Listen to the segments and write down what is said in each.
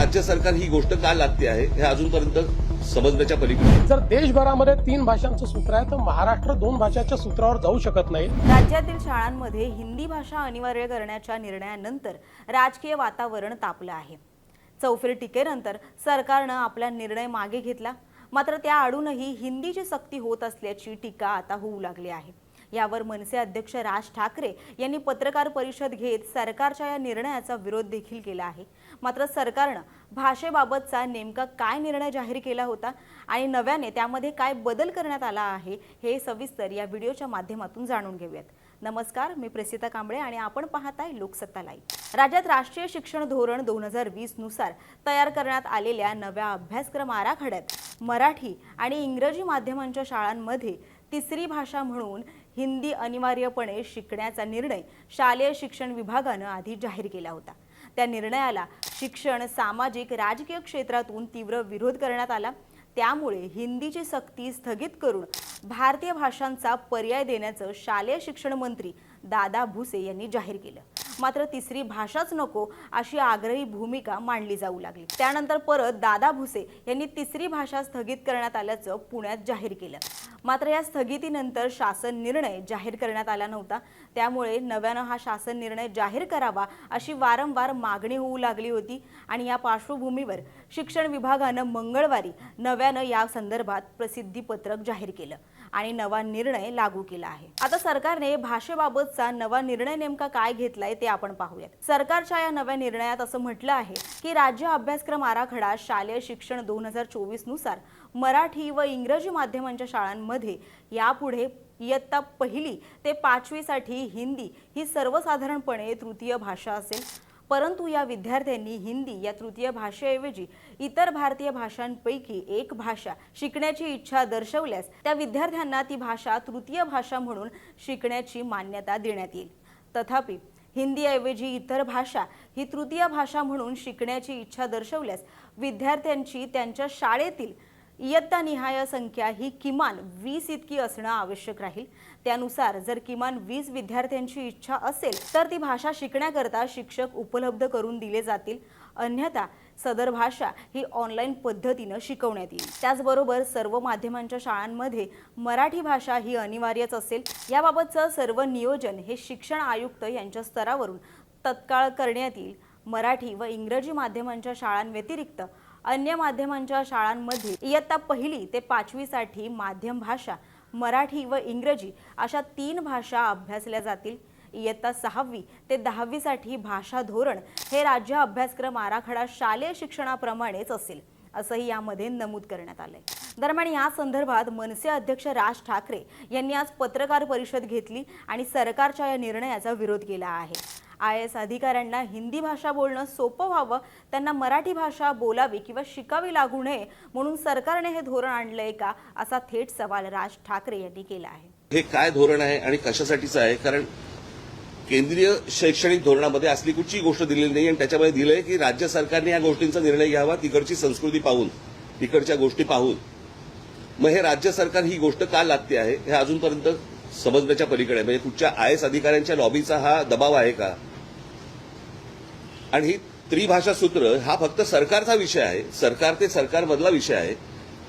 राज्य सरकार ही गोष्ट का लागते आहे हे अजूनपर्यंत समजण्याच्या पलीकडे जर देशभरामध्ये तीन भाषांचं सूत्र आहे तर महाराष्ट्र दोन भाषाच्या सूत्रावर जाऊ शकत नाही. राज्यातील शाळांमध्ये हिंदी भाषा अनिवार्य करण्याच्या निर्णयानंतर राजकीय वातावरण तापलं आहे. चौफेर टीकेनंतर सरकारनं आपला निर्णय मागे घेतला. मात्र त्या आडूनही हिंदीची सक्ती होत असल्याची टीका आता होऊ लागली आहे. यावर मनसे अध्यक्ष राज ठाकरे यांनी पत्रकार परिषद घेत सरकारच्या या निर्णयाचा विरोध देखील केला आहे. मात्र सरकारनं भाषेबाबतचा नेमका काय निर्णय जाहीर केला होता आणि नव्याने त्यामध्ये काय बदल करण्यात आला आहे हे सविस्तर या व्हिडिओच्या माध्यमातून जाणून घेऊयात. नमस्कार मी प्रसिता कांबळे आणि आपण पाहताय लोकसत्ता लाईव्ह. राज्यात राष्ट्रीय शिक्षण धोरण दोन हजार वीसनुसार तयार करण्यात आलेल्या नव्या अभ्यासक्रम आराखड्यात मराठी आणि इंग्रजी माध्यमांच्या शाळांमध्ये तिसरी भाषा म्हणून हिंदी अनिवार्यपणे शिकण्याचा निर्णय शालेय शिक्षण विभागानं आधी जाहीर केला होता. त्या निर्णयाला शिक्षण सामाजिक राजकीय क्षेत्रातून तीव्र विरोध करण्यात आला. त्यामुळे हिंदीची सक्ती स्थगित करून भारतीय भाषांचा पर्याय देण्याचं शालेय शिक्षण मंत्री दादा भुसे यांनी जाहीर केलं. मात्र तिसरी भाषाच नको अशी आग्रही भूमिका मांडली जाऊ लागली. त्यानंतर परत दादा भुसे यांनी तिसरी भाषा स्थगित करण्यात आल्याचं पुण्यात जाहीर केलं. मात्र या स्थगितीनंतर शासन निर्णय जाहीर करण्यात आला नव्हता. त्यामुळे नव्यानं हा शासन निर्णय जाहीर करावा अशी वारंवार मागणी होऊ लागली होती आणि या पार्श्वभूमीवर शिक्षण विभागानं मंगळवारी नव्यानं या संदर्भात प्रसिद्धी पत्रक जाहीर केलं. आणि नवा निर्णय लागू केला आहे. आता सरकारने भाषेबाबतचा नवा निर्णय नेमका काय घेतलाय ते आपण पाहूयात. सरकारच्या या नव्या निर्णयात असं म्हटलं आहे की राज्य अभ्यासक्रम आराखडा शालेय शिक्षण दोन हजार चोवीसनुसार मराठी व इंग्रजी माध्यमांच्या शाळांमध्ये यापुढे इयत्ता पहिली ते पाचवीसाठी हिंदी ही सर्वसाधारणपणे तृतीय भाषा असेल. परंतु या विद्यार्थ्यांनी हिंदी या तृतीय भाषेऐवजी इतर भारतीय भाषांपैकी एक भाषा शिकण्याची इच्छा दर्शवल्यास त्या विद्यार्थ्यांना ती भाषा तृतीय भाषा म्हणून शिकण्याची मान्यता देण्यात येईल. तथापि हिंदीऐवजी इतर भाषा ही तृतीय भाषा म्हणून शिकण्याची इच्छा दर्शवल्यास विद्यार्थ्यांची त्यांच्या शाळेतील इयत्तानिहाय संख्या ही किमान वीस इतकी असणं आवश्यक राहील. त्यानुसार जर किमान वीस विद्यार्थ्यांची इच्छा असेल तर ती भाषा शिकण्याकरता शिक्षक उपलब्ध करून दिले जातील. अन्यथा सदर भाषा ही ऑनलाईन पद्धतीनं शिकवण्यात येईल. त्याचबरोबर सर्व माध्यमांच्या शाळांमध्ये मराठी भाषा ही अनिवार्यच असेल. याबाबतचं सर्व नियोजन हे शिक्षण आयुक्त यांच्या स्तरावरून तत्काळ करण्यात येईल. मराठी व इंग्रजी माध्यमांच्या शाळांव्यतिरिक्त अन्य माध्यमांच्या शाळांमध्ये इयत्ता पहिली ते पाचवीसाठी माध्यम भाषा मराठी व इंग्रजी अशा तीन भाषा अभ्यासल्या जातील. इयत्ता सहावी ते दहावीसाठी भाषा धोरण हे राज्य अभ्यासक्रम आराखडा शालेय शिक्षणाप्रमाणेच असेल असंही यामध्ये नमूद करण्यात आलंय. दरम्यान या संदर्भात मनसे अध्यक्ष राज ठाकरे यांनी आज पत्रकार परिषद घेतली आणि सरकारच्या या निर्णयाचा विरोध केला आहे. आय एस अधिकाऱ्यांना हिंदी भाषा बोलणं सोपं व्हावं त्यांना मराठी भाषा बोलावी किंवा शिकावी लागू नये म्हणून सरकारने हे धोरण आणलंय का असा थेट सवाल राज ठाकरे यांनी केला आहे. हे काय धोरण आहे आणि कशासाठीचं आहे? कारण केंद्रीय शैक्षणिक धोरणामध्ये असली कुठची गोष्ट दिलेली नाही आणि त्याच्यामध्ये दिलंय की राज्य सरकारने या गोष्टींचा निर्णय घ्यावा तिकडची संस्कृती पाहून तिकडच्या गोष्टी पाहून. मग हे राज्य सरकार ही गोष्ट का लागते आहे? हे अजूनपर्यंत समजण्याच्या पलीकडे म्हणजे कुठच्या आय एस अधिकाऱ्यांच्या लॉबीचा हा दबाव आहे का? आणि ही त्रिभाषा सूत्र हा फक्त सरकारचा विषय आहे. सरकार ते सरकारमधला विषय आहे.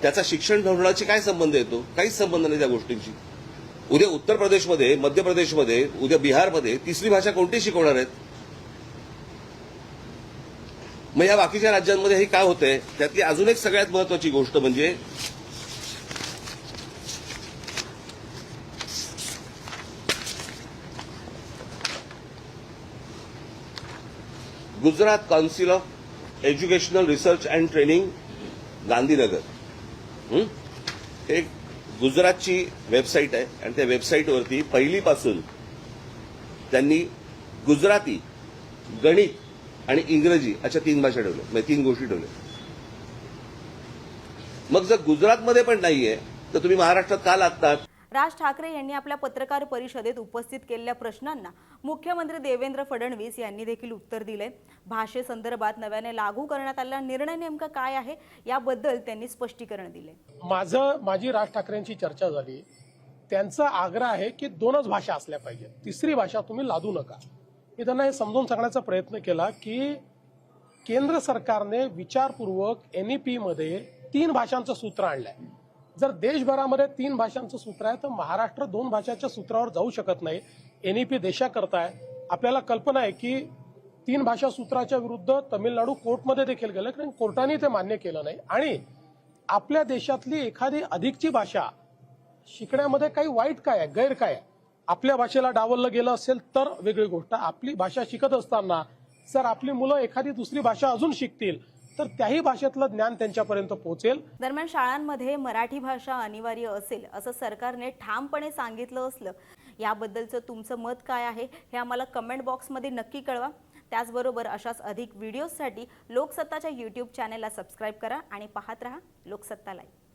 त्याचा शिक्षण धोरणाची काय संबंध येतो? काहीच संबंध नाही त्या गोष्टींशी. उद्या उत्तर प्रदेशमध्ये मध्य प्रदेशमध्ये उद्या बिहारमध्ये तिसरी भाषा कोणती शिकवणार आहेत? मग या बाकीच्या राज्यांमध्ये हे काय होतंय? त्यातली अजून एक सगळ्यात महत्वाची गोष्ट म्हणजे Gujarat council of educational research and training Gandhinagar हे गुजरातची वेबसाईट आहे आणि त्या वेबसाईटवरती पहिलीपासून त्यांनी गुजराती गणित आणि इंग्रजी अशा तीन भाषा ठेवल्या. म्हणजे तीन गोष्टी ठेवल्या. मग जर गुजरातमध्ये पण नाहीये तर तुम्ही महाराष्ट्रात का लागतात? राज ठाकरे यांनी आपल्या पत्रकार परिषदेत उपस्थित केलेल्या प्रश्नांना मुख्यमंत्री देवेंद्र फडणवीस यांनी देखील उत्तर दिले. भाषेसंदर्भात नव्याने लागू करण्यात आलेला निर्णय नेमका काय आहे याबद्दल त्यांनी स्पष्टीकरण दिले. माझं माझी राज ठाकरेंची चर्चा झाली. त्यांचा आग्रह आहे की दोनच भाषा असल्या पाहिजेत. तिसरी भाषा तुम्ही लादू नका. मी त्यांना हे समजून सांगण्याचा प्रयत्न केला की केंद्र सरकारने विचारपूर्वक एनईपी मध्ये तीन भाषांचं सूत्र आणलंय. जर देशभरामध्ये तीन भाषांचं सूत्र आहे तर महाराष्ट्र दोन भाषाच्या सूत्रावर जाऊ शकत नाही. एनईपी देशाकरता आहे. आपल्याला कल्पना आहे की तीन भाषा सूत्राच्या विरुद्ध तमिळनाडू कोर्टमध्ये देखील गेलं कारण कोर्टाने ते मान्य केलं नाही. आणि आपल्या देशातली एखादी अधिकची भाषा शिकण्यामध्ये काही वाईट काय आहे गैर काय आहे? आपल्या भाषेला डावललं गेलं असेल तर वेगळी गोष्ट. आपली भाषा शिकत असताना जर आपली मुलं एखादी दुसरी भाषा अजून शिकतील तर त्याही भाषेतलं ज्ञान त्यांच्यापर्यंत पोहोचेल. दरम्यान शाळांमध्ये मराठी भाषा अनिवार्य असेल असं सरकारने ठामपणे सांगितलं असलं याबद्दलचं तुमचं मत काय आहे हे आम्हाला कमेंट बॉक्समध्ये नक्की कळवा. त्याचबरोबर अशाच अधिक व्हिडिओजसाठी लोकसत्ताच्या यूट्यूब चॅनेलला सबस्क्राईब करा आणि पाहत रहा लोकसत्ता लाईव्ह